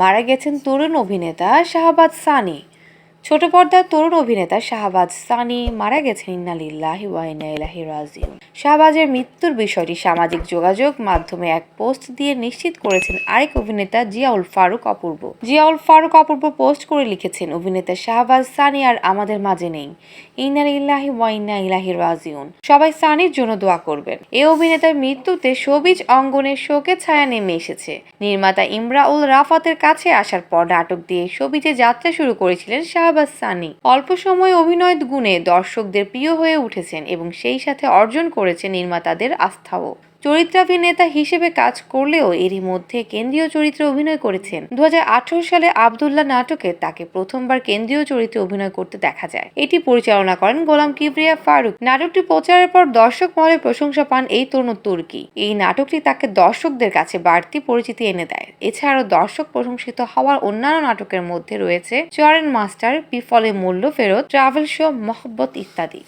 মারা গেছেন তরুণ অভিনেতা শাহবাজ সানি। ছোট পর্দার তরুণ অভিনেতা শাহবাজ সানি মারা গেছেন ইন্নালিল্লাহি ওয়া ইন্না রাজিউন। শাহবাজের মৃত্যুর বিষয়টি সামাজিক যোগাযোগ মাধ্যমে এক পোস্ট দিয়ে নিশ্চিত করেছেন আরেক অভিনেতা জিয়াউল ফারুক অপূর্ব। জিয়াউল ফারুক অপূর্ব পোস্ট করে লিখেছেন, অভিনেতা শাহবাজ, সানি আর আমাদের মাঝে নেই। ইন্নালিল্লাহি ওয়া ইন্না ইলাইহি রাজিউন। সবাই সানির জন্য দোয়া করবেন। এই অভিনেতার মৃত্যুতে শোবিজ অঙ্গনের শোকের ছায়া নেমে এসেছে। নির্মাতা ইমরাউল রাফাতের কাছে আসার পর নাটক দিয়ে শোবিজে যাত্রা শুরু করেছিলেন শাহবাজ সানি। অল্প সময় অভিনয় গুণে দর্শকদের প্রিয় হয়ে উঠেছেন এবং সেই সাথে অর্জন করেছে নির্মাতাদের আস্থাও। চরিত্রাভিনেতা হিসেবে কাজ করলেও এরই মধ্যে কেন্দ্রীয় চরিত্রে অভিনয় করেছেন। দু হাজার আঠারো সালে আবদুল্লাহ নাটকে তাকে প্রথমবার কেন্দ্রীয় চরিত্রে অভিনয় করতে দেখা যায়। এটি পরিচালনা করেন গোলাম কিবরিয়া ফারুক। নাটকটি প্রচারের পর দর্শক মহলে প্রশংসা পান এই তরুণ তুর্কি। এই নাটকটি তাকে দর্শকদের কাছে বাড়তি পরিচিতি এনে দেয়। এছাড়াও দর্শক প্রশংসিত হওয়ার অন্যান্য নাটকের মধ্যে রয়েছে চরেন মাস্টার, বিফলে মূল্য ফেরত, ট্রাভেল শো, মহব্বত ইত্যাদি।